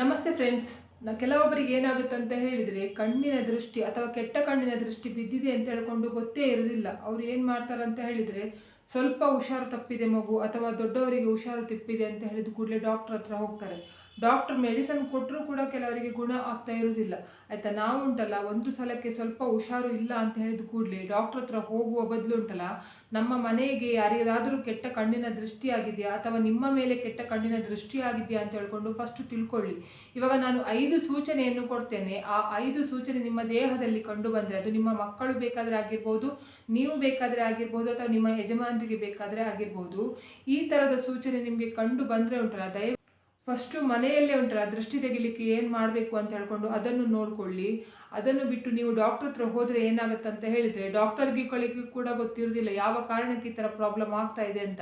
ನಮಸ್ತೆ ಫ್ರೆಂಡ್ಸ್. ನ ಕೆಲವೊಬ್ಬರಿಗೆ ಏನಾಗುತ್ತೆ ಅಂತ ಹೇಳಿದರೆ, ಕಣ್ಣಿನ ದೃಷ್ಟಿ ಅಥವಾ ಕೆಟ್ಟ ಕಣ್ಣಿನ ದೃಷ್ಟಿ ಬಿದ್ದಿದೆ ಅಂತ ಹೇಳ್ಕೊಂಡು ಗೊತ್ತೇ ಇರೋದಿಲ್ಲ ಅವ್ರು ಏನು ಮಾಡ್ತಾರೆ ಅಂತ ಹೇಳಿದರೆ, ಸ್ವಲ್ಪ ಹುಷಾರು ತಪ್ಪಿದೆ ಮಗು ಅಥವಾ ದೊಡ್ಡವರಿಗೆ ಹುಷಾರು ತಪ್ಪಿದೆ ಅಂತ ಹೇಳಿದ ಕೂಡಲೇ ಡಾಕ್ಟ್ರ್ ಹತ್ರ ಹೋಗ್ತಾರೆ. ಡಾಕ್ಟರ್ ಮೆಡಿಸನ್ ಕೊಟ್ಟರೂ ಕೂಡ ಕೆಲವರಿಗೆ ಗುಣ ಆಗ್ತಾ ಇರೋದಿಲ್ಲ ಆಯಿತಾ, ನಾವು ಉಂಟಲ್ಲ, ಒಂದು ಸಲಕ್ಕೆ ಸ್ವಲ್ಪ ಹುಷಾರು ಇಲ್ಲ ಅಂತ ಹೇಳಿದ ಕೂಡಲೇ ಡಾಕ್ಟ್ರ್ ಹತ್ರ ಹೋಗುವ ಬದಲು ಉಂಟಲ್ಲ, ನಮ್ಮ ಮನೆಗೆ ಯಾರಿಗಾದರೂ ಕೆಟ್ಟ ಕಣ್ಣಿನ ದೃಷ್ಟಿ ಆಗಿದೆಯಾ ಅಥವಾ ನಿಮ್ಮ ಮೇಲೆ ಕೆಟ್ಟ ಕಣ್ಣಿನ ದೃಷ್ಟಿ ಆಗಿದೆಯಾ ಅಂತ ಹೇಳ್ಕೊಂಡು ಫಸ್ಟ್ ತಿಳ್ಕೊಳ್ಳಿ. ಇವಾಗ ನಾನು ಐದು ಸೂಚನೆಯನ್ನು ಕೊಡ್ತೇನೆ. ಆ ಐದು ಸೂಚನೆ ನಿಮ್ಮ ದೇಹದಲ್ಲಿ ಕಂಡು ಬಂದರೆ ಅದು ನಿಮ್ಮ ಮಕ್ಕಳು ಬೇಕಾದರೆ ಆಗಿರ್ಬೋದು, ನೀವು ಬೇಕಾದರೆ ಆಗಿರ್ಬೋದು ಅಥವಾ ನಿಮ್ಮ ಯಜಮಾನರಿಗೆ ಬೇಕಾದರೆ ಆಗಿರ್ಬೋದು, ಈ ಥರದ ಸೂಚನೆ ನಿಮಗೆ ಕಂಡು ಬಂದರೆ ಉಂಟಲ್ಲ ದಯ ಫಸ್ಟು ಮನೆಯಲ್ಲೇ ಉಂಟಲ್ಲ, ದೃಷ್ಟಿ ತೆಗಿಲಿಕ್ಕೆ ಏನು ಮಾಡಬೇಕು ಅಂತ ಹೇಳ್ಕೊಂಡು ಅದನ್ನು ನೋಡ್ಕೊಳ್ಳಿ. ಅದನ್ನು ಬಿಟ್ಟು ನೀವು ಡಾಕ್ಟರ್ ಹತ್ರ ಹೋದರೆ ಏನಾಗುತ್ತೆ ಅಂತ ಹೇಳಿದರೆ ಡಾಕ್ಟರ್ಗೆ ಗಳಿಗೆ ಕೂಡ ಗೊತ್ತಿರೋದಿಲ್ಲ ಯಾವ ಕಾರಣಕ್ಕೆ ಈ ಥರ ಪ್ರಾಬ್ಲಮ್ ಆಗ್ತಾ ಇದೆ ಅಂತ.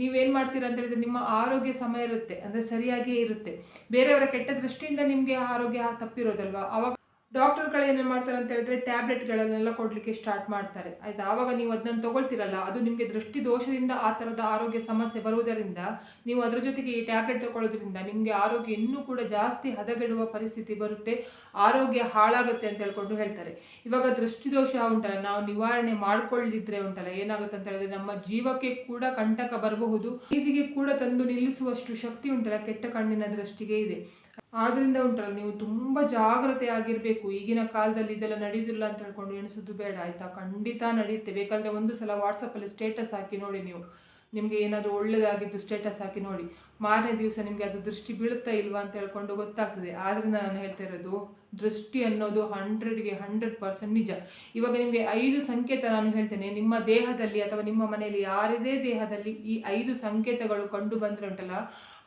ನೀವೇನು ಮಾಡ್ತೀರಾ ಅಂತ ಹೇಳಿದ್ರೆ, ನಿಮ್ಮ ಆರೋಗ್ಯ ಸಮಯ ಇರುತ್ತೆ, ಅಂದರೆ ಸರಿಯಾಗಿಯೇ ಇರುತ್ತೆ. ಬೇರೆಯವರ ಕೆಟ್ಟ ದೃಷ್ಟಿಯಿಂದ ನಿಮಗೆ ಆರೋಗ್ಯ ತಪ್ಪಿರೋದಲ್ವಾ? ಅವಾಗ ಡಾಕ್ಟರ್ಗಳು ಏನು ಮಾಡ್ತಾರೆ ಅಂತ ಹೇಳಿದ್ರೆ ಟ್ಯಾಬ್ಲೆಟ್ಗಳನ್ನೆಲ್ಲ ಕೊಡಲಿಕ್ಕೆ ಸ್ಟಾರ್ಟ್ ಮಾಡ್ತಾರೆ. ಆಯ್ತಾ? ಆವಾಗ ನೀವು ಅದನ್ನ ತಗೊಳ್ತಿರಲ್ಲ, ಅದು ನಿಮಗೆ ದೃಷ್ಟಿ ದೋಷದಿಂದ ಆ ಥರದ ಆರೋಗ್ಯ ಸಮಸ್ಯೆ ಬರುವುದರಿಂದ, ನೀವು ಅದರ ಜೊತೆಗೆ ಈ ಟ್ಯಾಬ್ಲೆಟ್ ತಗೊಳ್ಳೋದ್ರಿಂದ ನಿಮಗೆ ಆರೋಗ್ಯ ಇನ್ನೂ ಕೂಡ ಜಾಸ್ತಿ ಹದಗೆಡುವ ಪರಿಸ್ಥಿತಿ ಬರುತ್ತೆ, ಆರೋಗ್ಯ ಹಾಳಾಗುತ್ತೆ ಅಂತ ಹೇಳ್ಕೊಂಡು ಹೇಳ್ತಾರೆ. ಇವಾಗ ದೃಷ್ಟಿದೋಷ ಉಂಟಲ್ಲ, ನಾವು ನಿವಾರಣೆ ಮಾಡ್ಕೊಳ್ಳಿದ್ರೆ ಉಂಟಲ್ಲ, ಏನಾಗುತ್ತೆ ಅಂತ ಹೇಳಿದ್ರೆ ನಮ್ಮ ಜೀವಕ್ಕೆ ಕೂಡ ಕಂಟಕ ಬರಬಹುದು ಇದಿಗೆ ಕೂಡ ತಂದು ನಿಲ್ಲಿಸುವಷ್ಟು ಶಕ್ತಿ ಉಂಟಲ್ಲ, ಕೆಟ್ಟ ಕಣ್ಣಿನ ದೃಷ್ಟಿಗೆ ಇದೆ. ಆದ್ರಿಂದ ಉಂಟಲ್ಲ, ನೀವು ತುಂಬ ಜಾಗ್ರತೆ ಆಗಿರಬೇಕು ಈಗಿನ ಕಾಲದಲ್ಲಿ ಇದೆಲ್ಲ ನಡೆಯುದಿಲ್ಲ ಅಂತ ಹೇಳ್ಕೊಂಡು ಎಣಿಸೋದು ಬೇಡ, ಆಯ್ತಾ? ಖಂಡಿತ ನಡೆಯುತ್ತೆ ಬೇಕಾದರೆ ಒಂದು ಸಲ ವಾಟ್ಸಪ್ಪಲ್ಲಿ ಸ್ಟೇಟಸ್ ಹಾಕಿ ನೋಡಿ ನೀವು. ನಿಮಗೆ ಏನಾದರೂ ಒಳ್ಳೆಯದಾಗಿದ್ದು ಸ್ಟೇಟಸ್ ಹಾಕಿ ನೋಡಿ. ಮಾರನೇ ದಿವಸ ನಿಮಗೆ ಅದು ದೃಷ್ಟಿ ಬೀಳುತ್ತಾ ಇಲ್ವಾ ಅಂತ ಹೇಳ್ಕೊಂಡು ಗೊತ್ತಾಗ್ತದೆ. ಆದ್ದರಿಂದ ನಾನು ಹೇಳ್ತಾ ಇರೋದು, ದೃಷ್ಟಿ ಅನ್ನೋದು ಹಂಡ್ರೆಡ್ಗೆ ಹಂಡ್ರೆಡ್ ಪರ್ಸೆಂಟ್ ನಿಜ. ಇವಾಗ ನಿಮಗೆ ಐದು ಸಂಕೇತ ನಾನು ಹೇಳ್ತೇನೆ. ನಿಮ್ಮ ದೇಹದಲ್ಲಿ ಅಥವಾ ನಿಮ್ಮ ಮನೆಯಲ್ಲಿ ಯಾರದೇ ದೇಹದಲ್ಲಿ ಈ ಐದು ಸಂಕೇತಗಳು ಕಂಡು ಬಂದರೆ ಉಂಟಲ್ಲ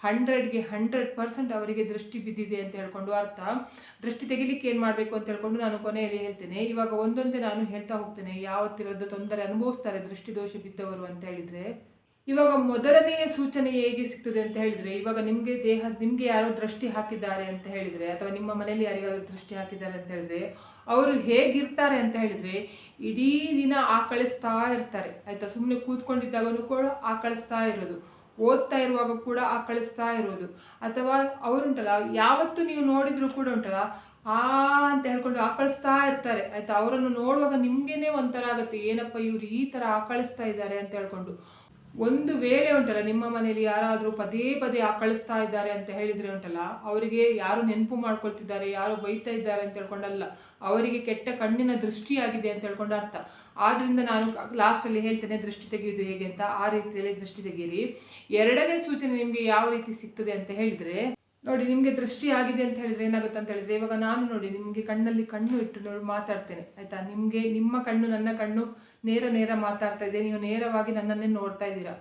ಹಂಡ್ರೆಡ್ಗೆ ಹಂಡ್ರೆಡ್ ಪರ್ಸೆಂಟ್ ಅವರಿಗೆ ದೃಷ್ಟಿ ಬಿದ್ದಿದೆ ಅಂತ ಹೇಳ್ಕೊಂಡು ಅರ್ಥ. ದೃಷ್ಟಿ ತೆಗಿಲಿಕ್ಕೆ ಏನು ಮಾಡಬೇಕು ಅಂತ ಹೇಳ್ಕೊಂಡು ನಾನು ಕೊನೆಯಲ್ಲಿ ಹೇಳ್ತೇನೆ. ಇವಾಗ ಒಂದೊಂದೇ ನಾನು ಹೇಳ್ತಾ ಹೋಗ್ತೇನೆ. ಯಾವತ್ತಿರೋದು ತೊಂದರೆ ಅನುಭವಿಸ್ತಾರೆ ದೃಷ್ಟಿ ದೋಷ ಬಿದ್ದವರು ಅಂತ ಹೇಳಿದರೆ. ಇವಾಗ ಮೊದಲನೆಯ ಸೂಚನೆ ಹೇಗೆ ಸಿಗ್ತದೆ ಅಂತ ಹೇಳಿದರೆ, ಇವಾಗ ನಿಮಗೆ ದೇಹ, ನಿಮಗೆ ಯಾರೋ ದೃಷ್ಟಿ ಹಾಕಿದ್ದಾರೆ ಅಂತ ಹೇಳಿದರೆ, ಅಥವಾ ನಿಮ್ಮ ಮನೆಯಲ್ಲಿ ಯಾರಿಗಾದರೂ ದೃಷ್ಟಿ ಹಾಕಿದ್ದಾರೆ ಅಂತ ಹೇಳಿದರೆ, ಅವರು ಹೇಗಿರ್ತಾರೆ ಅಂತ ಹೇಳಿದರೆ, ಇಡೀ ದಿನ ಆಕಳಿಸ್ತಾ ಇರ್ತಾರೆ. ಆಯಿತಾ? ಸುಮ್ಮನೆ ಕೂತ್ಕೊಂಡಿದ್ದಾಗಲೂ ಕೂಡ ಆಕಳಿಸ್ತಾ ಇರೋದು. ಓದ್ತಾ ಇರುವಾಗ ಕೂಡ ಆಕಳಿಸ್ತಾ ಇರೋದು. ಅಥವಾ ಅವರುಂಟಲ್ಲ ಯಾವತ್ತು ನೀವು ನೋಡಿದ್ರು ಕೂಡ ಉಂಟಲ್ಲ, ಆ ಅಂತ ಹೇಳ್ಕೊಂಡು ಆಕಳಿಸ್ತಾ ಇರ್ತಾರೆ. ಆಯ್ತಾ? ಅವರನ್ನು ನೋಡುವಾಗ ನಿಮಗೇನೆ ಒಂಥರ ಆಗುತ್ತೆ, ಏನಪ್ಪ ಇವ್ರು ಈ ಥರ ಆಕಳಿಸ್ತಾ ಇದ್ದಾರೆ ಅಂತ ಹೇಳ್ಕೊಂಡು. ಒಂದು ವೇಳೆ ಉಂಟಲ್ಲ, ನಿಮ್ಮ ಮನೆಯಲ್ಲಿ ಯಾರಾದರೂ ಪದೇ ಪದೇ ಆಕಳಿಸ್ತಾ ಇದ್ದಾರೆ ಅಂತ ಹೇಳಿದರೆ ಉಂಟಲ್ಲ, ಅವರಿಗೆ ಯಾರು ನೆನಪು ಮಾಡ್ಕೊಳ್ತಿದ್ದಾರೆ, ಯಾರು ಬೈತಾ ಇದ್ದಾರೆ ಅಂತ ಹೇಳ್ಕೊಂಡಲ್ಲ, ಅವರಿಗೆ ಕೆಟ್ಟ ಕಣ್ಣಿನ ದೃಷ್ಟಿಯಾಗಿದೆ ಅಂತ ಹೇಳ್ಕೊಂಡು ಅರ್ಥ ಆದ್ದರಿಂದ ನಾನು ಲಾಸ್ಟಲ್ಲಿ ಹೇಳ್ತೇನೆ ದೃಷ್ಟಿ ತೆಗೆಯೋದು ಹೇಗೆ ಅಂತ. ಆ ರೀತಿಯಲ್ಲಿ ದೃಷ್ಟಿ ತೆಗೆಯಿರಿ. ಎರಡನೇ ಸೂಚನೆ ನಿಮಗೆ ಯಾವ ರೀತಿ ಸಿಗ್ತದೆ ಅಂತ ಹೇಳಿದರೆ, ನೋಡಿ ನಿಮಗೆ ದೃಷ್ಟಿ ಆಗಿದೆ ಅಂತ ಹೇಳಿದ್ರೆ ಏನಾಗುತ್ತೆ ಅಂತ ಹೇಳಿದ್ರೆ, ಇವಾಗ ನಾನು ನೋಡಿ ನಿಮಗೆ ಕಣ್ಣಲ್ಲಿ ಕಣ್ಣು ಇಟ್ಟು ನೋಡಿ ಮಾತಾಡ್ತೇನೆ, ಆಯ್ತಾ? ನಿಮಗೆ ನಿಮ್ಮ ಕಣ್ಣು ನನ್ನ ಕಣ್ಣು ನೇರ ನೇರ ಮಾತಾಡ್ತಾ ಇದೆ. ನೀವು ನೇರವಾಗಿ ನನ್ನನ್ನೇ ನೋಡ್ತಾ ಇದ್ದೀರಾ.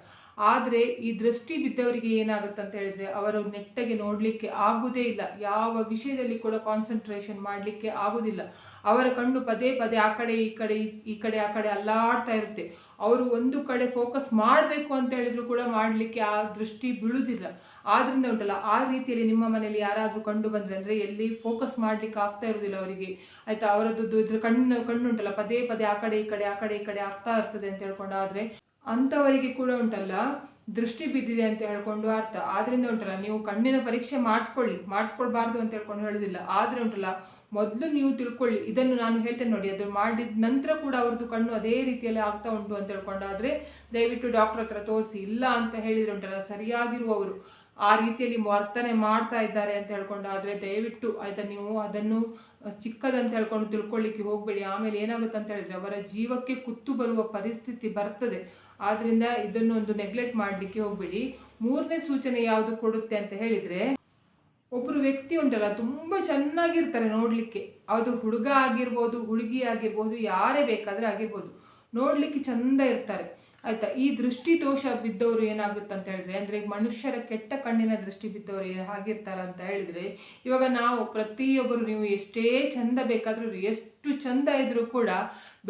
ಆದರೆ ಈ ದೃಷ್ಟಿ ಬಿದ್ದವರಿಗೆ ಏನಾಗುತ್ತೆ ಅಂತ ಹೇಳಿದ್ರೆ ಅವರು ನೆಟ್ಟಗೆ ನೋಡಲಿಕ್ಕೆ ಆಗುವುದೇ ಇಲ್ಲ. ಯಾವ ವಿಷಯದಲ್ಲಿ ಕೂಡ ಕಾನ್ಸಂಟ್ರೇಷನ್ ಮಾಡಲಿಕ್ಕೆ ಆಗುವುದಿಲ್ಲ ಅವರ ಕಣ್ಣು ಪದೇ ಪದೇ ಆ ಕಡೆ, ಈ ಕಡೆ ಈ ಕಡೆ, ಆ ಕಡೆ ಅಲ್ಲಾಡ್ತಾ ಇರುತ್ತೆ. ಅವರು ಒಂದು ಕಡೆ ಫೋಕಸ್ ಮಾಡಬೇಕು ಅಂತ ಹೇಳಿದ್ರು ಕೂಡ ಮಾಡಲಿಕ್ಕೆ ಆ ದೃಷ್ಟಿ ಬೀಳುವುದಿಲ್ಲ ಆದ್ರಿಂದ ಉಂಟಲ್ಲ, ಆ ರೀತಿಯಲ್ಲಿ ನಿಮ್ಮ ಮನೆಯಲ್ಲಿ ಯಾರಾದರೂ ಕಂಡು ಬಂದರೆ ಅಂದರೆ ಎಲ್ಲಿ ಫೋಕಸ್ ಮಾಡಲಿಕ್ಕೆ ಆಗ್ತಾ ಇರೋದಿಲ್ಲ ಅವರಿಗೆ. ಆಯ್ತಾ, ಅವರದ್ದು ಇದ್ರ ಕಣ್ಣು ಕಣ್ಣು ಉಂಟಲ್ಲ, ಪದೇ ಪದೇ ಆ ಕಡೆ, ಈ ಕಡೆ, ಆ ಕಡೆ, ಈ ಕಡೆ ಆಗ್ತಾ ಇರ್ತದೆ ಅಂತ ಹೇಳ್ಕೊಂಡಾದ್ರೆ ಅಂಥವರಿಗೆ ಕೂಡ ಉಂಟಲ್ಲ, ದೃಷ್ಟಿ ಬಿದ್ದಿದೆ ಅಂತ ಹೇಳ್ಕೊಂಡು ಅರ್ಥ. ಆದ್ರಿಂದ ಉಂಟಲ್ಲ, ನೀವು ಕಣ್ಣಿನ ಪರೀಕ್ಷೆ ಮಾಡಿಸ್ಕೊಳ್ಳಿ, ಮಾಡಿಸ್ಕೊಳ್ಬಾರ್ದು ಅಂತ ಹೇಳ್ಕೊಂಡು ಹೇಳೋದಿಲ್ಲ. ಆದರೆ ಉಂಟಲ್ಲ, ಮೊದಲು ನೀವು ತಿಳ್ಕೊಳ್ಳಿ. ಇದನ್ನು ನಾನು ಹೇಳ್ತೇನೆ ನೋಡಿ, ಅದು ಮಾಡಿದ ನಂತರ ಕೂಡ ಅವ್ರದ್ದು ಕಣ್ಣು ಅದೇ ರೀತಿಯಲ್ಲಿ ಆಗ್ತಾ ಉಂಟು ಅಂತ ಹೇಳ್ಕೊಂಡಾದರೆ ದಯವಿಟ್ಟು ಡಾಕ್ಟರ್ ಹತ್ರ ತೋರಿಸಿ. ಇಲ್ಲ ಅಂತ ಹೇಳಿದ್ರೆ ಉಂಟಲ್ಲ, ಸರಿಯಾಗಿರುವವರು ಆ ರೀತಿಯಲ್ಲಿ ವರ್ತನೆ ಮಾಡ್ತಾ ಇದ್ದಾರೆ ಅಂತ ಹೇಳ್ಕೊಂಡಾದ್ರೆ ದಯವಿಟ್ಟು ಆಯಿತಾ ನೀವು ಅದನ್ನು ಚಿಕ್ಕದಂತ ಹೇಳ್ಕೊಂಡು ತಿಳ್ಕೊಳ್ಳಿಕ್ಕೆ ಹೋಗಬೇಡಿ. ಆಮೇಲೆ ಏನಾಗುತ್ತೆ ಅಂತ ಹೇಳಿದ್ರೆ ಅವರ ಜೀವಕ್ಕೆ ಕುತ್ತು ಬರುವ ಪರಿಸ್ಥಿತಿ ಬರ್ತದೆ. ಆದ್ರಿಂದ ಇದನ್ನು ಒಂದು ನೆಗ್ಲೆಕ್ಟ್ ಮಾಡಲಿಕ್ಕೆ ಹೋಗ್ಬೇಡಿ. ಮೂರನೇ ಸೂಚನೆ ಯಾವುದು ಕೊಡುತ್ತೆ ಅಂತ ಹೇಳಿದರೆ ಒಬ್ಬರು ವ್ಯಕ್ತಿ ಉಂಟಲ್ಲ, ತುಂಬ ಚೆನ್ನಾಗಿರ್ತಾರೆ ನೋಡಲಿಕ್ಕೆ. ಅದು ಹುಡುಗ ಆಗಿರ್ಬೋದು, ಹುಡುಗಿ ಆಗಿರ್ಬೋದು, ಯಾರೇ ಬೇಕಾದರೆ ಆಗಿರ್ಬೋದು, ನೋಡಲಿಕ್ಕೆ ಚಂದ ಇರ್ತಾರೆ. ಆಯಿತಾ? ಈ ದೃಷ್ಟಿ ದೋಷ ಬಿದ್ದವರು ಏನಾಗುತ್ತೆ ಅಂತ ಹೇಳಿದ್ರೆ, ಅಂದರೆ ಮನುಷ್ಯರ ಕೆಟ್ಟ ಕಣ್ಣಿನ ದೃಷ್ಟಿ ಬಿದ್ದವರು ಏನು ಆಗಿರ್ತಾರೆ ಅಂತ ಹೇಳಿದರೆ, ಇವಾಗ ನಾವು ಪ್ರತಿಯೊಬ್ಬರು ನೀವು ಎಷ್ಟೇ ಚಂದ ಬೇಕಾದರೂ ಎಷ್ಟು ಚಂದ ಇದ್ದರೂ ಕೂಡ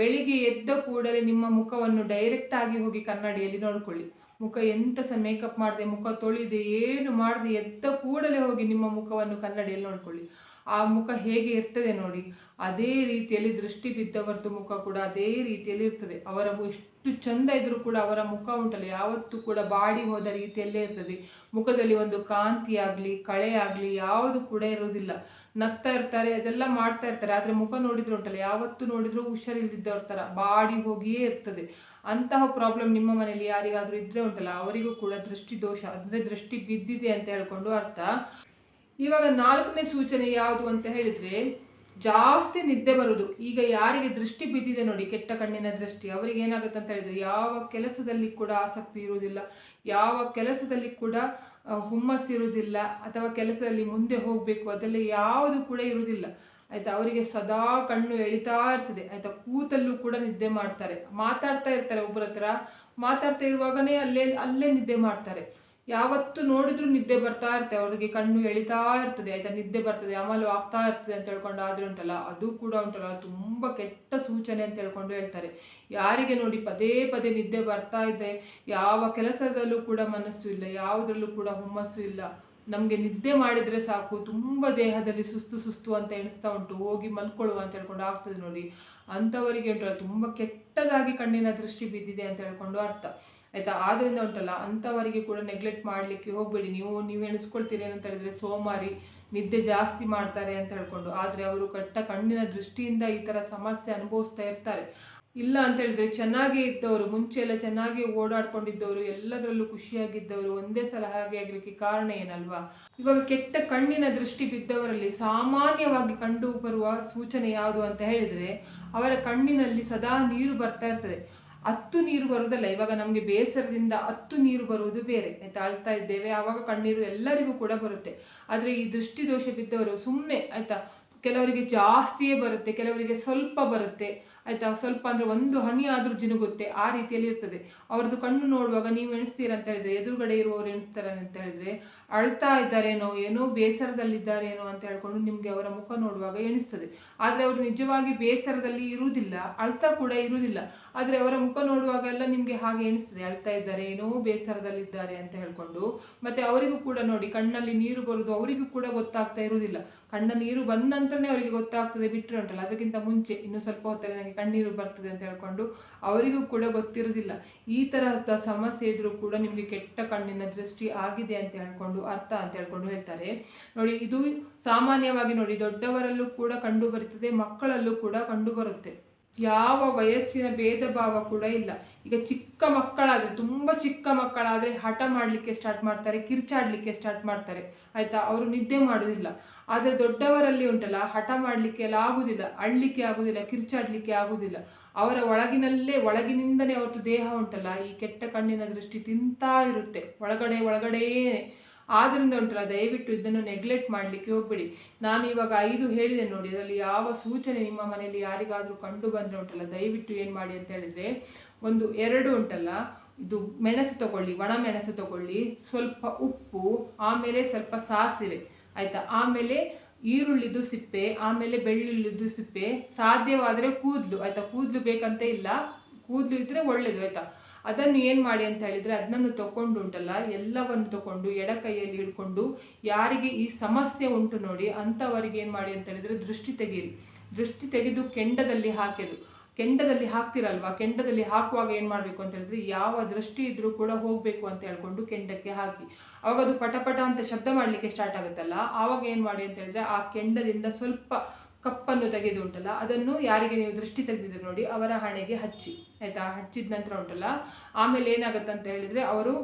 ಬೆಳಿಗ್ಗೆ ಎದ್ದ ಕೂಡಲೇ ನಿಮ್ಮ ಮುಖವನ್ನು ಡೈರೆಕ್ಟಾಗಿ ಹೋಗಿ ಕನ್ನಡಿಯಲ್ಲಿ ನೋಡ್ಕೊಳ್ಳಿ. ಮುಖ ಎಂತ ಸಹ ಮೇಕಪ್ ಮಾಡಿದೆ, ಮುಖ ತೊಳಿದೆ, ಏನು ಮಾಡಿದೆ, ಎದ್ದ ಕೂಡಲೇ ಹೋಗಿ ನಿಮ್ಮ ಮುಖವನ್ನು ಕನ್ನಡಿಯಲ್ಲಿ ನೋಡ್ಕೊಳ್ಳಿ. ಆ ಮುಖ ಹೇಗೆ ಇರ್ತದೆ ನೋಡಿ. ಅದೇ ರೀತಿಯಲ್ಲಿ ದೃಷ್ಟಿ ಬಿದ್ದವರದ್ದು ಮುಖ ಕೂಡ ಅದೇ ರೀತಿಯಲ್ಲಿ ಇರ್ತದೆ. ಅವರ ಎಷ್ಟು ಚಂದ ಇದ್ದರೂ ಕೂಡ ಅವರ ಮುಖ ಉಂಟಲ್ಲ, ಯಾವತ್ತೂ ಕೂಡ ಬಾಡಿ ಹೋದ ರೀತಿಯಲ್ಲೇ ಇರ್ತದೆ. ಮುಖದಲ್ಲಿ ಒಂದು ಕಾಂತಿ ಆಗಲಿ, ಕಳೆ ಆಗಲಿ, ಯಾವುದು ಕೂಡ ಇರೋದಿಲ್ಲ ನಗ್ತಾ ಇರ್ತಾರೆ, ಅದೆಲ್ಲ ಮಾಡ್ತಾ ಇರ್ತಾರೆ. ಆದರೆ ಮುಖ ನೋಡಿದ್ರು ಉಂಟಲ್ಲ, ಯಾವತ್ತೂ ನೋಡಿದರೂ ಹುಷಾರಿಲ್ದಿದ್ದವ್ರ ಥರ ಬಾಡಿ ಹೋಗಿಯೇ ಇರ್ತದೆ. ಅಂತಹ ಪ್ರಾಬ್ಲಮ್ ನಿಮ್ಮ ಮನೆಯಲ್ಲಿ ಯಾರಿಗಾದರೂ ಇದ್ರೆ ಉಂಟಲ್ಲ, ಅವರಿಗೂ ಕೂಡ ದೃಷ್ಟಿ ದೋಷ ಅಂದರೆ ದೃಷ್ಟಿ ಬಿದ್ದಿದೆ ಅಂತ ಹೇಳ್ಕೊಂಡು ಅರ್ಥ. ಇವಾಗ ನಾಲ್ಕನೇ ಸೂಚನೆ ಯಾವುದು ಅಂತ ಹೇಳಿದ್ರೆ, ಜಾಸ್ತಿ ನಿದ್ದೆ ಬರುವುದು. ಈಗ ಯಾರಿಗೆ ದೃಷ್ಟಿ ಬಿದ್ದಿದೆ ನೋಡಿ, ಕೆಟ್ಟ ಕಣ್ಣಿನ ದೃಷ್ಟಿ. ಅವರಿಗೆ ಏನಾಗುತ್ತೆ ಅಂತ ಹೇಳಿದ್ರೆ, ಯಾವ ಕೆಲಸದಲ್ಲಿ ಕೂಡ ಆಸಕ್ತಿ ಇರುವುದಿಲ್ಲ. ಯಾವ ಕೆಲಸದಲ್ಲಿ ಕೂಡ ಹುಮ್ಮಸ್ಸಿರುವುದಿಲ್ಲ ಹುಮ್ಮಸ್ಸು ಅಥವಾ ಕೆಲಸದಲ್ಲಿ ಮುಂದೆ ಹೋಗಬೇಕು. ಅದೆಲ್ಲ ಯಾವುದು ಕೂಡ ಇರುವುದಿಲ್ಲ. ಆಯಿತಾ? ಅವರಿಗೆ ಸದಾ ಕಣ್ಣು ಎಳಿತಾ ಇರ್ತದೆ. ಆಯಿತಾ? ಕೂತಲ್ಲೂ ಕೂಡ ನಿದ್ದೆ ಮಾಡ್ತಾರೆ. ಮಾತಾಡ್ತಾ ಇರ್ತಾರೆ ಒಬ್ಬರ ಹತ್ರ. ಮಾತಾಡ್ತಾ ಇರುವಾಗನೇ ಅಲ್ಲೇ ಅಲ್ಲೇ ನಿದ್ದೆ ಮಾಡ್ತಾರೆ. ಯಾವತ್ತು ನೋಡಿದ್ರು ನಿದ್ದೆ ಬರ್ತಾ ಇರ್ತದೆ ಅವ್ರಿಗೆ ಕಣ್ಣು ಎಳಿತಾ ಇರ್ತದೆ, ಆಯ್ತಾ? ನಿದ್ದೆ ಬರ್ತದೆ, ಅಮಲು ಆಗ್ತಾ ಇರ್ತದೆ ಅಂತ ಹೇಳ್ಕೊಂಡು ಆದ್ರೆ ಉಂಟಲ್ಲ? ಅದು ಕೂಡ ಉಂಟಲ್ಲ, ತುಂಬ ಕೆಟ್ಟ ಸೂಚನೆ ಅಂತ ಹೇಳ್ಕೊಂಡು ಹೇಳ್ತಾರೆ. ಯಾರಿಗೆ ನೋಡಿ ಪದೇ ಪದೇ ನಿದ್ದೆ ಬರ್ತಾ ಇದೆ, ಯಾವ ಕೆಲಸದಲ್ಲೂ ಕೂಡ ಮನಸ್ಸು ಇಲ್ಲ, ಯಾವುದರಲ್ಲೂ ಕೂಡ ಹುಮ್ಮಸ್ಸು ಇಲ್ಲ. ನಮಗೆ ನಿದ್ದೆ ಮಾಡಿದರೆ ಸಾಕು, ತುಂಬ ದೇಹದಲ್ಲಿ ಸುಸ್ತು ಸುಸ್ತು ಅಂತ ಎಣಿಸ್ತಾ ಉಂಟು, ಹೋಗಿ ಮಲ್ಕೊಳ್ಳುವ ಅಂತ ಹೇಳ್ಕೊಂಡು ಆಗ್ತದೆ ನೋಡಿ. ಅಂಥವರಿಗೆ ಉಂಟಲ್ಲ, ತುಂಬ ಕೆಟ್ಟದಾಗಿ ಕಣ್ಣಿನ ದೃಷ್ಟಿ ಬಿದ್ದಿದೆ ಅಂತ ಹೇಳ್ಕೊಂಡು ಅರ್ಥ. ಆಯ್ತಾ? ಆದ್ದರಿಂದ ಉಂಟಲ್ಲ, ಅಂಥವರಿಗೆ ಕೂಡ ನೆಗ್ಲೆಕ್ಟ್ ಮಾಡಲಿಕ್ಕೆ ಹೋಗಬೇಡಿ. ನೀವು ನೀವು ಎಣಿಸ್ಕೊಳ್ತೀರಿ ಏನಂತ ಹೇಳಿದ್ರೆ ಸೋಮಾರಿ, ನಿದ್ದೆ ಜಾಸ್ತಿ ಮಾಡ್ತಾರೆ ಅಂತ ಹೇಳ್ಕೊಂಡು. ಆದರೆ ಅವರು ಕಟ್ಟ ಕಣ್ಣಿನ ದೃಷ್ಟಿಯಿಂದ ಈ ಥರ ಸಮಸ್ಯೆ ಅನುಭವಿಸ್ತಾ ಇರ್ತಾರೆ. ಇಲ್ಲ ಅಂತ ಹೇಳಿದ್ರೆ ಚೆನ್ನಾಗಿ ಇದ್ದವರು, ಮುಂಚೆ ಎಲ್ಲ ಚೆನ್ನಾಗಿ ಓಡಾಡ್ಕೊಂಡಿದ್ದವರು, ಎಲ್ಲದರಲ್ಲೂ ಖುಷಿಯಾಗಿದ್ದವರು ಒಂದೇ ಸಲ ಹಾಗೆ ಆಗಲಿಕ್ಕೆ ಕಾರಣ ಏನಲ್ವಾ? ಇವಾಗ ಕೆಟ್ಟ ಕಣ್ಣಿನ ದೃಷ್ಟಿ ಬಿದ್ದವರಲ್ಲಿ ಸಾಮಾನ್ಯವಾಗಿ ಕಂಡು ಬರುವ ಸೂಚನೆ ಯಾವುದು ಅಂತ ಹೇಳಿದ್ರೆ, ಅವರ ಕಣ್ಣಿನಲ್ಲಿ ಸದಾ ನೀರು ಬರ್ತಾ ಇರ್ತದೆ. ಹತ್ತು ನೀರು ಬರುವುದಲ್ಲ, ಇವಾಗ ನಮಗೆ ಬೇಸರದಿಂದ ಹತ್ತು ನೀರು ಬರುವುದು ಬೇರೆ. ಆಯ್ತಾ, ಅಳ್ತಾ ಇದ್ದೇವೆ, ಆವಾಗ ಕಣ್ಣೀರು ಎಲ್ಲರಿಗೂ ಕೂಡ ಬರುತ್ತೆ. ಆದರೆ ಈ ದೃಷ್ಟಿ ದೋಷ ಬಿದ್ದವರು ಸುಮ್ಮನೆ ಆಯ್ತಾ, ಕೆಲವರಿಗೆ ಜಾಸ್ತಿಯೇ ಬರುತ್ತೆ, ಕೆಲವರಿಗೆ ಸ್ವಲ್ಪ ಬರುತ್ತೆ. ಆಯ್ತಾ? ಸ್ವಲ್ಪ ಅಂದರೆ ಒಂದು ಹನಿ ಆದರೂ ಜಿನುಗುತ್ತೆ, ಆ ರೀತಿಯಲ್ಲಿ ಇರ್ತದೆ. ಅವ್ರದ್ದು ಕಣ್ಣು ನೋಡುವಾಗ ನೀವು ಎಣಿಸ್ತೀರ ಅಂತ ಹೇಳಿದ್ರೆ, ಎದುರುಗಡೆ ಇರುವವರು ಎಣಿಸ್ತಾರೆ ಅಂತ ಹೇಳಿದ್ರೆ, ಅಳ್ತಾ ಇದ್ದಾರೇನೋ, ಏನೋ ಬೇಸರದಲ್ಲಿದ್ದಾರೇನೋ ಅಂತ ಹೇಳ್ಕೊಂಡು ನಿಮಗೆ ಅವರ ಮುಖ ನೋಡುವಾಗ ಎಣಿಸ್ತದೆ. ಆದರೆ ಅವರು ನಿಜವಾಗಿ ಬೇಸರದಲ್ಲಿ ಇರುವುದಿಲ್ಲ, ಅಳ್ತಾ ಕೂಡ ಇರುವುದಿಲ್ಲ. ಆದರೆ ಅವರ ಮುಖ ನೋಡುವಾಗ ಎಲ್ಲ ನಿಮಗೆ ಹಾಗೆ ಎಣಿಸ್ತದೆ, ಅಳ್ತಾ ಇದ್ದಾರೆ, ಏನೋ ಬೇಸರದಲ್ಲಿದ್ದಾರೆ ಅಂತ ಹೇಳ್ಕೊಂಡು. ಮತ್ತೆ ಅವರಿಗೂ ಕೂಡ ನೋಡಿ, ಕಣ್ಣಲ್ಲಿ ನೀರು ಬರೋದು ಅವರಿಗೂ ಕೂಡ ಗೊತ್ತಾಗ್ತಾ ಇರುವುದಿಲ್ಲ. ಕಣ್ಣ ನೀರು ಬಂದ ನಂತರನೇ ಅವರಿಗೆ ಗೊತ್ತಾಗ್ತದೆ ಬಿಟ್ಟರೆ ಉಂಟಲ್ಲ ಅದಕ್ಕಿಂತ ಮುಂಚೆ, ಇನ್ನು ಸ್ವಲ್ಪ ಹೊತ್ತಲ್ಲಿ ನನಗೆ ಕಣ್ಣೀರು ಬರ್ತದೆ ಅಂತ ಹೇಳ್ಕೊಂಡು ಅವರಿಗೂ ಕೂಡ ಗೊತ್ತಿರೋದಿಲ್ಲ. ಈ ತರಹದ ಸಮಸ್ಯೆ ಇದ್ರೂ ಕೂಡ ನಿಮಗೆ ಕೆಟ್ಟ ಕಣ್ಣಿನ ದೃಷ್ಟಿ ಆಗಿದೆ ಅಂತ ಹೇಳ್ಕೊಂಡು, ಅರ್ಥ ಅಂತ ಹೇಳ್ಕೊಂಡು ಹೇಳ್ತಾರೆ. ನೋಡಿ, ಇದು ಸಾಮಾನ್ಯವಾಗಿ ನೋಡಿ, ದೊಡ್ಡವರಲ್ಲೂ ಕೂಡ ಕಂಡು ಬರುತ್ತದೆ, ಮಕ್ಕಳಲ್ಲೂ ಕೂಡ ಕಂಡು ಬರುತ್ತೆ. ಯಾವ ವಯಸ್ಸಿನ ಭೇದ ಭಾವ ಕೂಡ ಇಲ್ಲ. ಈಗ ಚಿಕ್ಕ ಮಕ್ಕಳಾದರೆ, ತುಂಬ ಚಿಕ್ಕ ಮಕ್ಕಳಾದರೆ ಹಠ ಮಾಡಲಿಕ್ಕೆ ಸ್ಟಾರ್ಟ್ ಮಾಡ್ತಾರೆ, ಕಿರ್ಚಾಡಲಿಕ್ಕೆ ಸ್ಟಾರ್ಟ್ ಮಾಡ್ತಾರೆ. ಆಯಿತಾ? ಅವರು ನಿದ್ದೆ ಮಾಡೋದಿಲ್ಲ. ಆದರೆ ದೊಡ್ಡವರಲ್ಲಿ ಉಂಟಲ್ಲ, ಹಠ ಮಾಡಲಿಕ್ಕೆ ಎಲ್ಲ ಆಗುವುದಿಲ್ಲ ಅಳ್ಲಿಕ್ಕೆ ಆಗುವುದಿಲ್ಲ ಕಿರ್ಚಾಡಲಿಕ್ಕೆ ಆಗೋದಿಲ್ಲ. ಅವರ ಒಳಗಿನಲ್ಲೇ ಒಳಗಿನಿಂದನೇ ಅವತ್ತು ದೇಹ ಉಂಟಲ್ಲ, ಈ ಕೆಟ್ಟ ಕಣ್ಣಿನ ದೃಷ್ಟಿ ತಿಂತಾ ಇರುತ್ತೆ. ಒಳಗಡೆ, ಒಳಗಡೆಯೇ ಆದ್ದರಿಂದ ಉಂಟಲ್ಲ, ದಯವಿಟ್ಟು ಇದನ್ನು ನೆಗ್ಲೆಕ್ಟ್ ಮಾಡಲಿಕ್ಕೆ ಹೋಗಬೇಡಿ. ನಾನು ಇವಾಗ ಐದು ಹೇಳಿದೆ ನೋಡಿ ಅದರಲ್ಲಿ ಯಾವ ಸೂಚನೆ ನಿಮ್ಮ ಮನೆಯಲ್ಲಿ ಯಾರಿಗಾದರೂ ಕಂಡು ಬಂದರೆ ಉಂಟಲ್ಲ, ದಯವಿಟ್ಟು ಏನು ಮಾಡಿ ಅಂತ ಹೇಳಿದರೆ, ಒಂದು ಎರಡು ಉಂಟಲ್ಲ, ಇದು ಮೆಣಸು ತಗೊಳ್ಳಿ, ಒಣ ಮೆಣಸು ತಗೊಳ್ಳಿ, ಸ್ವಲ್ಪ ಉಪ್ಪು, ಆಮೇಲೆ ಸ್ವಲ್ಪ ಸಾಸಿವೆ, ಆಯಿತಾ? ಆಮೇಲೆ ಈರುಳ್ಳಿದು ಸಿಪ್ಪೆ, ಆಮೇಲೆ ಬೆಳ್ಳುಳ್ಳಿದು ಸಿಪ್ಪೆ, ಸಾಧ್ಯವಾದರೆ ಕೂದಲು, ಆಯಿತಾ? ಕೂದಲು ಬೇಕಂತ ಇಲ್ಲ, ಕೂದಲು ಇದ್ದರೆ ಒಳ್ಳೆಯದು ಆಯಿತಾ? ಅದನ್ನು ಏನು ಮಾಡಿ ಅಂತ ಹೇಳಿದರೆ ಅದನ್ನು ತಗೊಂಡು ಉಂಟಲ್ಲ ಎಲ್ಲವನ್ನು ತಗೊಂಡು, ಎಡ ಕೈಯಲ್ಲಿ ಹಿಡ್ಕೊಂಡು ಯಾರಿಗೆ ಈ ಸಮಸ್ಯೆ ಉಂಟು ನೋಡಿ ಅಂಥವರಿಗೆ ಏನು ಮಾಡಿ ಅಂತ ಹೇಳಿದರೆ ದೃಷ್ಟಿ ತೆಗೀರಿ. ದೃಷ್ಟಿ ತೆಗೆದು ಕೆಂಡದಲ್ಲಿ ಹಾಕಿದು ಕೆಂಡದಲ್ಲಿ ಹಾಕ್ತಿರಲ್ವಾ? ಕೆಂಡದಲ್ಲಿ ಹಾಕುವಾಗ ಏನು ಮಾಡಬೇಕು ಅಂತ ಹೇಳಿದ್ರೆ ಯಾವ ದೃಷ್ಟಿ ಇದ್ರೂ ಕೂಡ ಹೋಗಬೇಕು ಅಂತ ಹೇಳ್ಕೊಂಡು ಕೆಂಡಕ್ಕೆ ಹಾಕಿ. ಅವಾಗ ಅದು ಪಟಪಟ ಅಂತ ಶಬ್ದ ಮಾಡಲಿಕ್ಕೆ ಸ್ಟಾರ್ಟ್ ಆಗುತ್ತಲ್ಲ, ಆವಾಗ ಏನು ಮಾಡಿ ಅಂತ ಹೇಳಿದ್ರೆ ಆ ಕೆಂಡದಿಂದ ಸ್ವಲ್ಪ ಕಪ್ಪನ್ನು ತೆಗೆದು ಉಂಟಲ್ಲ ಅದನ್ನು ಯಾರಿಗೆ ನೀವು ದೃಷ್ಟಿ ತೆಗೆದಿದ್ರು ನೋಡಿ, ಅವರ ಹಣೆಗೆ ಹಚ್ಚಿ. ಆಯಿತಾ? ಹಚ್ಚಿದ ನಂತರ ಉಂಟಲ್ಲ? ಆಮೇಲೆ ಏನಾಗುತ್ತೆ ಅಂತ ಹೇಳಿದರೆ, ಅವರು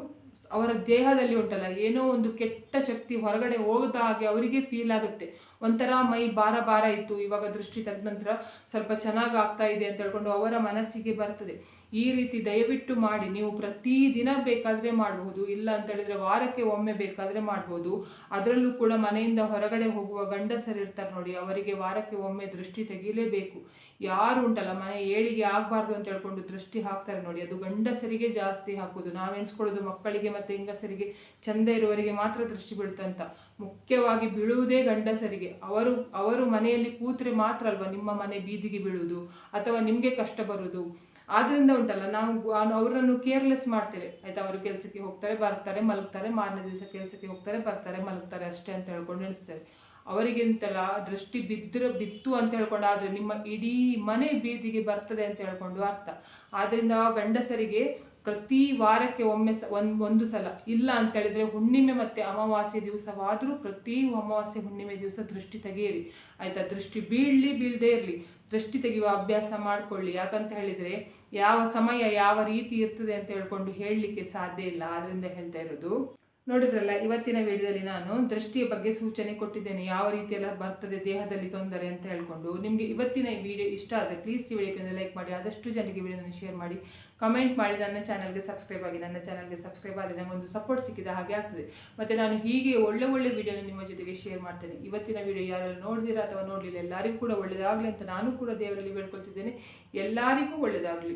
ಅವರ ದೇಹದಲ್ಲಿ ಉಂಟಲ್ಲ, ಏನೋ ಒಂದು ಕೆಟ್ಟ ಶಕ್ತಿ ಹೊರಗಡೆ ಹೋಗದ ಹಾಗೆ ಅವರಿಗೆ ಫೀಲ್ ಆಗುತ್ತೆ. ಒಂಥರ ಮೈ ಭಾರ ಭಾರ ಇತ್ತು. ಇವಾಗ ದೃಷ್ಟಿ ತೆಗೆದ ನಂತರ ಸ್ವಲ್ಪ ಚೆನ್ನಾಗಿ ಆಗ್ತಾ ಇದೆ ಅಂತ ಹೇಳ್ಕೊಂಡು ಅವರ ಮನಸ್ಸಿಗೆ ಬರ್ತದೆ. ಈ ರೀತಿ ದಯವಿಟ್ಟು ಮಾಡಿ, ನೀವು ಪ್ರತಿದಿನ ಬೇಕಾದರೆ ಮಾಡಬಹುದು ಇಲ್ಲ ಅಂತ ಹೇಳಿದ್ರೆ ವಾರಕ್ಕೆ ಒಮ್ಮೆ ಬೇಕಾದರೆ ಮಾಡ್ಬೋದು. ಅದರಲ್ಲೂ ಕೂಡ ಮನೆಯಿಂದ ಹೊರಗಡೆ ಹೋಗುವ ಗಂಡಸರು ಇರ್ತಾರೆ ನೋಡಿ, ಅವರಿಗೆ ವಾರಕ್ಕೆ ಒಮ್ಮೆ ದೃಷ್ಟಿ ತೆಗೀಲೇಬೇಕು. ಯಾರು ಉಂಟಲ್ಲ, ಮನೆ ಏಳಿಗೆ ಆಗಬಾರ್ದು ಅಂತ ಹೇಳ್ಕೊಂಡು ದೃಷ್ಟಿ ಹಾಕ್ತಾರೆ ನೋಡಿ, ಅದು ಗಂಡಸರಿಗೆ ಜಾಸ್ತಿ ಹಾಕೋದು. ನಾವೆನ್ಸ್ಕೊಳ್ಳೋದು ಮಕ್ಕಳಿಗೆ ಮತ್ತು ಹೆಂಗಸರಿಗೆ, ಚಂದ ಇರುವವರಿಗೆ ಮಾತ್ರ ದೃಷ್ಟಿ ಬೀಳ್ತಂತ. ಮುಖ್ಯವಾಗಿ ಬೀಳುವುದೇ ಗಂಡಸರಿಗೆ. ಅವರು ಅವರು ಮನೆಯಲ್ಲಿ ಕೂತ್ರೆ ಮಾತ್ರ ಅಲ್ವಾ ನಿಮ್ಮ ಮನೆ ಬೀದಿಗೆ ಬೀಳುವುದು, ಅಥವಾ ನಿಮಗೆ ಕಷ್ಟ ಬರುವುದು? ಆದ್ರಿಂದ ಉಂಟಲ್ಲ, ನಾವು ಅವರನ್ನು ಕೇರ್ಲೆಸ್ ಮಾಡ್ತೇವೆ. ಆಯ್ತಾ, ಅವರು ಕೆಲಸಕ್ಕೆ ಹೋಗ್ತಾರೆ, ಬರ್ತಾರೆ, ಮಲಗ್ತಾರೆ, ಮಾರನೇ ದಿವಸ ಕೆಲಸಕ್ಕೆ ಹೋಗ್ತಾರೆ, ಬರ್ತಾರೆ, ಮಲಗ್ತಾರೆ ಅಷ್ಟೇ ಅಂತ ಹೇಳ್ಕೊಂಡು ನಿಲ್ಲಿಸ್ತಾರೆ ಅವರಿಗೆಂತಲ್ಲ ದೃಷ್ಟಿ ಬಿದ್ದರೆ ಬಿತ್ತು ಅಂತ ಹೇಳ್ಕೊಂಡು ಆದರೆ ನಿಮ್ಮ ಇಡೀ ಮನೆ ಬೀದಿಗೆ ಬರ್ತದೆ ಅಂತ ಹೇಳ್ಕೊಂಡು ಅರ್ಥ. ಆದ್ದರಿಂದ ಗಂಡಸರಿಗೆ ಪ್ರತಿ ವಾರಕ್ಕೆ ಒಮ್ಮೆ ಸ, ಒಂದು ಒಂದು ಸಲ. ಇಲ್ಲ ಅಂತ ಹೇಳಿದ್ರೆ ಹುಣ್ಣಿಮೆ ಮತ್ತು ಅಮಾವಾಸ್ಯೆ ದಿವಸವಾದರೂ ಪ್ರತಿ ಅಮಾವಾಸ್ಯೆ ಹುಣ್ಣಿಮೆ ದಿವಸ ದೃಷ್ಟಿ ತೆಗೆಯಿರಿ. ಆಯಿತಾ? ದೃಷ್ಟಿ ಬೀಳಲಿ ಬೀಳದೇ ಇರಲಿ. ದೃಷ್ಟಿ ತೆಗೆಯುವ ಅಭ್ಯಾಸ ಮಾಡಿಕೊಳ್ಳಿ. ಯಾಕಂತ ಹೇಳಿದರೆ ಯಾವ ಸಮಯ ಯಾವ ರೀತಿ ಇರ್ತದೆ ಅಂತ ಹೇಳ್ಕೊಂಡು ಹೇಳಲಿಕ್ಕೆ ಸಾಧ್ಯ ಇಲ್ಲ. ಆದ್ದರಿಂದ ಹೇಳ್ತಾ ಇರೋದು ನೋಡಿದ್ರಲ್ಲ, ಇವತ್ತಿನ ವಿಡಿಯೋದಲ್ಲಿ ನಾನು ದೃಷ್ಟಿಯ ಬಗ್ಗೆ ಸೂಚನೆ ಕೊಟ್ಟಿದ್ದೇನೆ. ಯಾವ ರೀತಿಯೆಲ್ಲ ಬರ್ತದೆ, ದೇಹದಲ್ಲಿ ತೊಂದರೆ ಅಂತ ಹೇಳ್ಕೊಂಡು. ನಿಮಗೆ ಇವತ್ತಿನ ಈ ವಿಡಿಯೋ ಇಷ್ಟ ಆದರೆ ಪ್ಲೀಸ್ ಈ ವಿಡಿಯೋಕ್ಕೆ ಲೈಕ್ ಮಾಡಿ, ಆದಷ್ಟು ಜನರಿಗೆ ವಿಡಿಯೋನ ಶೇರ್ ಮಾಡಿ. ಕಮೆಂಟ್ ಮಾಡಿ, ನನ್ನ ಚಾನಲ್ಗೆ ಸಬ್ಸ್ಕ್ರೈಬ್ ಆಗಿ, ನನ್ನ ಚಾನಲ್ಗೆ ಸಬ್ಸ್ಕ್ರೈಬ್ ಆದರೆ ನನಗೊಂದು ಸಪೋರ್ಟ್ ಸಿಕ್ಕಿದ ಹಾಗೆ ಆಗ್ತದೆ. ಮತ್ತು ನಾನು ಹೀಗೆ ಒಳ್ಳೆ ಒಳ್ಳೆ ವಿಡಿಯೋನ ನಿಮ್ಮ ಜೊತೆಗೆ ಶೇರ್ ಮಾಡ್ತೇನೆ. ಇವತ್ತಿನ ವಿಡಿಯೋ ಯಾರೆಲ್ಲ ನೋಡಿದಿರ ಅಥವಾ ನೋಡಲಿಲ್ಲ, ಎಲ್ಲರಿಗೂ ಕೂಡ ಒಳ್ಳೆಯದಾಗಲಿ ಅಂತ ನಾನು ಕೂಡ ದೇವರಲ್ಲಿ ಬೇಡ್ಕೊಳ್ತಿದ್ದೇನೆ. ಎಲ್ಲರಿಗೂ ಒಳ್ಳೆಯದಾಗಲಿ